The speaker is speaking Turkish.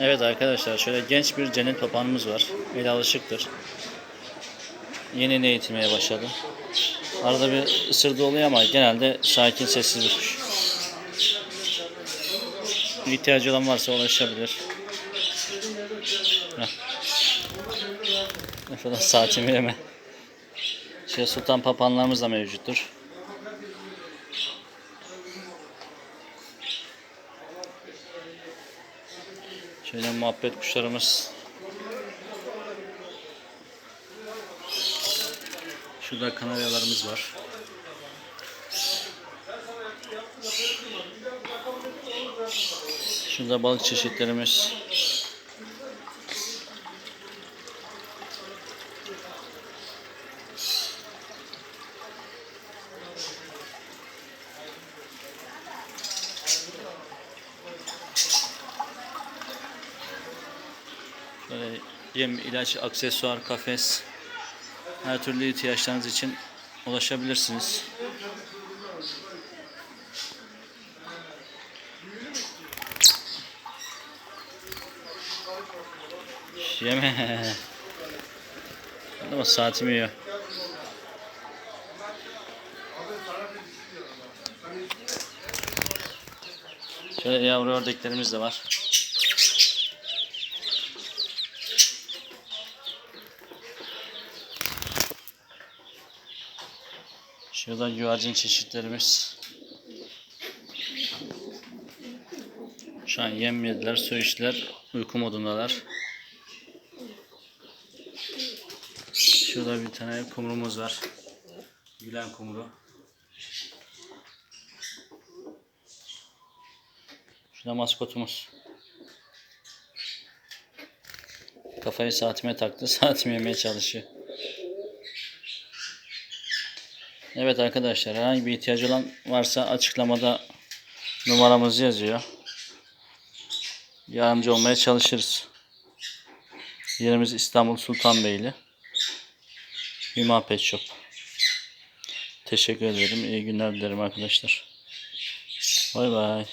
Evet arkadaşlar şöyle genç bir cennet papağanımız var. El alışıktır. Yeni eğitilmeye başladı. Arada bir ısırdığı oluyor ama genelde sakin sessiz bir kuş. İhtiyacı olan varsa ulaşabilir. Şuradan sakin vereme. Şey sultan papağanlarımız da mevcuttur. Şöyle muhabbet kuşlarımız. Şurada kanaryalarımız var. Şurada balık çeşitlerimiz. Yem, ilaç, aksesuar, kafes her türlü ihtiyaçlarınız için ulaşabilirsiniz. Yeme. Ama saatimi yiyor. Şöyle yavru ördeklerimiz de var. Şurada güvercin çeşitlerimiz. Şu an yem yediler, su içtiler, uyku modundalar. Şurada bir tane kumrumuz var. Gülen kumru. Şurada maskotumuz. Kafayı saatime taktı. Saatimi yemeye çalışıyor. Evet arkadaşlar herhangi bir ihtiyacı olan varsa açıklamada numaramız yazıyor. Yardımcı olmaya çalışırız. Yerimiz İstanbul Sultanbeyli. Hüma Pet Shop. Teşekkür ederim. İyi günler dilerim arkadaşlar. Bay bay.